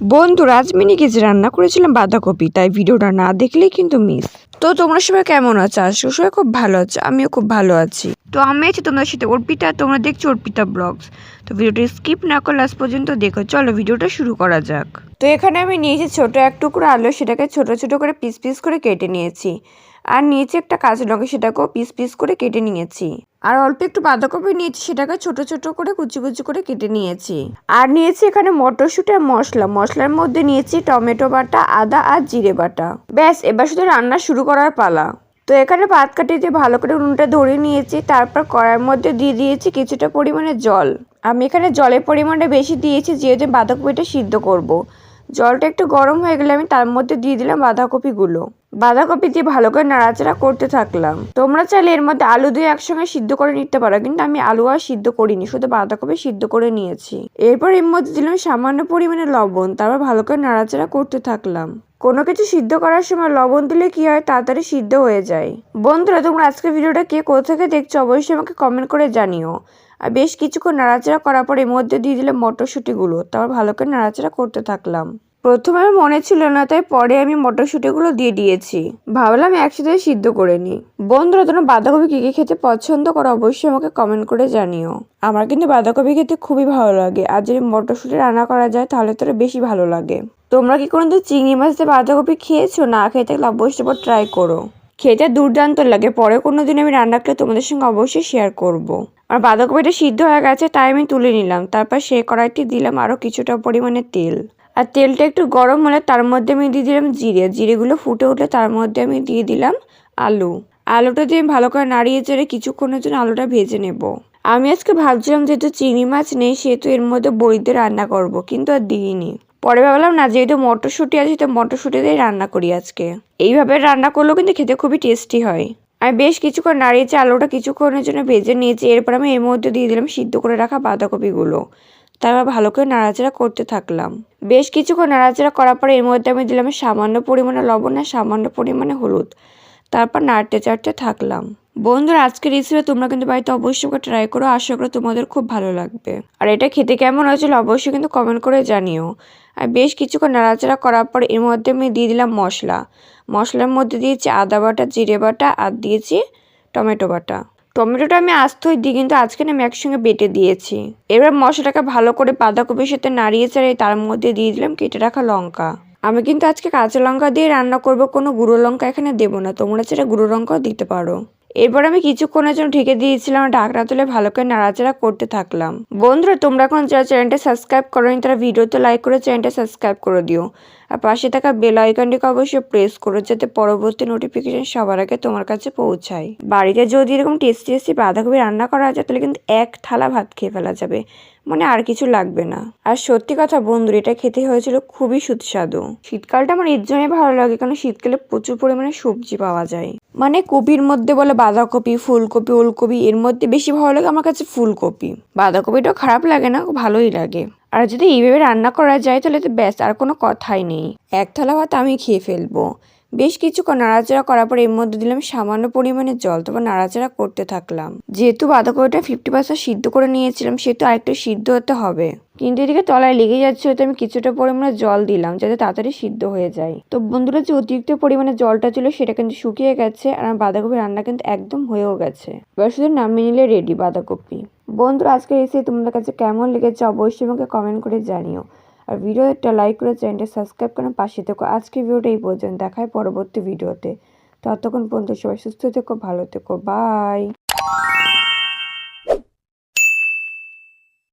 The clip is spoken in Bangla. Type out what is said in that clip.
বন্ধুরা আজ মিনি কিছু রান্না করেছিলাম বাঁধাকপি, তাই ভিডিওটা না দেখলেই কিন্তু মিস তো তোমরা সবাই কেমন আছো? আজকে সবাই খুব ভালো আছে, আমিও খুব ভালো আছি। তো আমি আছি তোমাদের সাথে অর্পিতা, তোমরা দেখছ অর্পিতা ব্লগস। তো ভিডিওটা স্কিপ না করে লাস্ট পর্যন্ত দেখো। চলো ভিডিওটা শুরু করা যাক। তো এখানে আমি নিয়েছি ছোট এক টুকরো আলু, সেটাকে ছোট ছোট করে পিস পিস করে কেটে নিয়েছি। আর নিয়েছি একটা কাঁচা লঙ্কা, সেটাকেও পিস পিস করে কেটে নিয়েছি। আর অল্প একটু বাঁধাকপি নিয়েছি, সেটাকে ছোট ছোট করে কুচি কুচি করে কেটে নিয়েছি। আর নিয়েছি এখানে মটরশুঁটি আর মশলা। মশলার মধ্যে নিয়েছি টমেটো বাটা, আদা আর জিরে বাটা। ব্যাস, এবার শুধু রান্না শুরু করার পালা। তো এখানে ভাত কাটিয়ে দিয়ে ভালো করে উনুনটা ধরে নিয়েছি, তারপর কড়াইয়ের মধ্যে দিয়ে দিয়েছি কিছুটা পরিমাণে জল। আমি এখানে জলের পরিমাণটা বেশি দিয়েছি, যেহেতু বাঁধাকপিটা সিদ্ধ করব। জলটা একটু গরম হয়ে গেলে আমি তার মধ্যে দিয়ে দিলাম বাঁধাকপিগুলো। বাঁধাকপি দিয়ে ভালো করে নাড়াচাড়া করতে থাকলাম। তোমরা চাইলে এর মধ্যে আলু দিয়ে একসঙ্গে সিদ্ধ করে নিতে পারো, কিন্তু আমি আলু আর সিদ্ধ করিনি, শুধু বাঁধাকপি সিদ্ধ করে নিয়েছি। এরপর এর মধ্যে দিলাম সামান্য পরিমাণে লবণ, তারপর ভালো করে নাড়াচাড়া করতে থাকলাম। কোনো কিছু সিদ্ধ করার সময় লবণ দিলে কি হয়? তাড়াতাড়ি সিদ্ধ হয়ে যায়। বন্ধুরা, তোমরা আজকের ভিডিওটা কে কোথা থেকে দেখছ অবশ্যই আমাকে কমেন্ট করে জানিও। আর বেশ কিছুক্ষণ নাড়াচাড়া করার পর এর মধ্যে দিয়ে দিলাম মটরশুঁটিগুলো, তারপর ভালো করে নাড়াচাড়া করতে থাকলাম। প্রথমে আমার মনে ছিল না, তাই পরে আমি মটরশুঁটিগুলো দিয়ে দিয়েছি। ভাবলাম একসাথে সিদ্ধ করে নিই। বন্ধুরা, তোমরা বাঁধাকপি কী কী খেতে পছন্দ করো অবশ্যই আমাকে কমেন্ট করে জানিও। আমার কিন্তু বাঁধাকপি খেতে খুবই ভালো লাগে। আর যদি মটরশুঁটি রান্না করা যায়, তাহলে তো বেশি ভালো লাগে। তোমরা কি কোনো চিংড়ি মাছ দিয়ে বাঁধাকপি খেয়েছো? না খেয়ে থাকলে অবশ্যই এবার ট্রাই করো। খেতে দুর্দান্ত লাগে। পরে কোনো দিন আমি রান্না করলে তোমাদের সঙ্গে অবশ্যই শেয়ার করব। আর বাঁধাকপিটা সিদ্ধ হয়ে গেছে, তাই আমি তুলে নিলাম। তারপর সে কড়াইটি দিলাম আরও কিছুটা পরিমাণে তেল। আর তেলটা একটু গরম হলে তার মধ্যে আমি দিয়ে দিলাম জিরে। জিরেগুলো ফুটে উঠলে তার মধ্যে আমি দিয়ে দিলাম আলু। আলুটা দিয়ে ভালো করে নাড়িয়ে চেড়ে কিছুক্ষণের জন্য আলুটা ভেজে নেব। আমি আজকে ভাবছিলাম যেহেতু চিংড়ি মাছ নেই, সেহেতু এর মধ্যে বড়ি দিয়ে রান্না করব, কিন্তু আর দিইনি। পরে ভাবলাম, না, যেহেতু মটরশুঁটি আছে, তো মটরশুঁটি দিয়ে রান্না করি আজকে। এইভাবে রান্না করলেও কিন্তু খেতে খুবই টেস্টি হয়। আমি বেশ কিছুক্ষণ নাড়িয়েছি আলুটা কিছুক্ষণের জন্য ভেজে নিয়েছি, এরপর আমি এর মধ্যে দিয়ে দিলাম সিদ্ধ করে রাখা বাঁধাকপিগুলো। তারপর ভালো করে নাড়াচাড়া করতে থাকলাম। বেশ কিছুক্ষণ নাড়াচাড়া করার পরে এর মধ্যে আমি দিলাম সামান্য পরিমাণে লবণ আর সামান্য পরিমাণে হলুদ। তারপর নাড়তে চাড়তে থাকলাম। বন্ধুরা, আজকের রেসিপি তোমরা কিন্তু বাড়িতে অবশ্যই করে ট্রাই করো। আশা করি তোমাদের খুব ভালো লাগবে। আর এটা খেতে কেমন হয়েছিল অবশ্যই কিন্তু কমেন্ট করে জানিও। আর বেশ কিছুক্ষণ নাড়াচাড়া করার পর এর মধ্যে আমি দিয়ে দিলাম মশলা। মশলার মধ্যে দিয়েছি আদা বাটা, জিরে বাটা আর দিয়েছি টমেটো বাটা। টমেটোটা আমি আস্তই দিই, কিন্তু আজকে আমি একসঙ্গে বেটে দিয়েছি। এবার মশলাটাকে ভালো করে বাঁধাকপির সাথে নাড়িয়ে চাড়িয়ে তার মধ্যে দিয়ে দিলাম কেটে রাখা লঙ্কা। আমি কিন্তু আজকে কাঁচা লঙ্কা দিয়ে রান্না করব, কোনো গুঁড়ো লঙ্কা এখানে দেবো না। তোমরা সেটা গুঁড়ো লঙ্কাও দিতে পারো। এরপর আমি কিছুক্ষণের জন্য ঢেকে দিয়েছিলাম ঢাকনা তুলে ভালো করে নাড়াচাড়া করতে থাকলাম। বন্ধুরা, তোমরা এখন যারা চ্যানেলটা সাবস্ক্রাইব করোনি, তারা ভিডিওতে লাইক করে চ্যানেলটা সাবস্ক্রাইব করে দিও। আর পাশে থাকা বেল আইকনটিকে অবশ্যই প্রেস করো, যাতে পরবর্তী নোটিফিকেশন সবার আগে তোমার কাছে পৌঁছায়। বাড়িতে যদি এরকম টেস্টি টেস্টি বাঁধাকপি রান্না করা যায়, তাহলে কিন্তু এক থালা ভাত খেয়ে ফেলা যাবে। মানে আর কিছু লাগবে না। আর সত্যি কথা, বন্ধুর, এটা খেতে হয়েছিল খুবই সুস্বাদু। শীতকালটা আমার এর জন্যই ভালো লাগে, কারণ শীতকালে প্রচুর পরিমাণে সবজি পাওয়া যায়। মানে কপির মধ্যে বলে বাঁধাকপি, ফুলকপি, ওলকপি, এর মধ্যে বেশি ভালো লাগে আমার কাছে ফুলকপি। বাঁধাকপিটাও খারাপ লাগে না, ভালোই লাগে। আর যদি এইভাবে রান্না করা যায় তাহলে তো ব্যাস, আর কোনো কথাই নেই। এক থালা ভাত আমি খেয়ে ফেলব। বেশ কিছুক্ষণ নাড়াচাড়া করার পর এর মধ্যে দিলাম সামান্য পরিমাণে জল, তারপর নাড়াচাড়া করতে থাকলাম। যেহেতু বাঁধাকপিটা ফিফটি পার্সেন্ট সিদ্ধ করে নিয়েছিলাম, সেহেতু আরেকটু সিদ্ধ হতে হবে। কিন্তু এদিকে তলায় লেগে যাচ্ছে হয়তো আমি কিছুটা পরিমাণে জল দিলাম, যাতে তাড়াতাড়ি সিদ্ধ হয়ে যায়। তো বন্ধুরা, যে অতিরিক্ত পরিমাণে জলটা ছিল, সেটা কিন্তু শুকিয়ে গেছে, আর আমার বাঁধাকপি রান্না কিন্তু একদম হয়েও গেছে। এবার শুধু নামিয়ে নিলে রেডি বাঁধাকপি। বন্ধুরা আজকে এসে তোমাদের কাছে কেমন লেগেছে, অবশ্যই আমাকে কমেন্ট করে জানিও। আর ভিডিওটা লাইক করে চ্যানেলটা সাবস্ক্রাইব করে পাশে থেকো। আজকের ভিডিওটা এই পর্যন্ত। দেখায় পরবর্তী ভিডিওতে ততক্ষণ পর্যন্ত সবাই সুস্থ থেকো, ভালো থেকো। বাই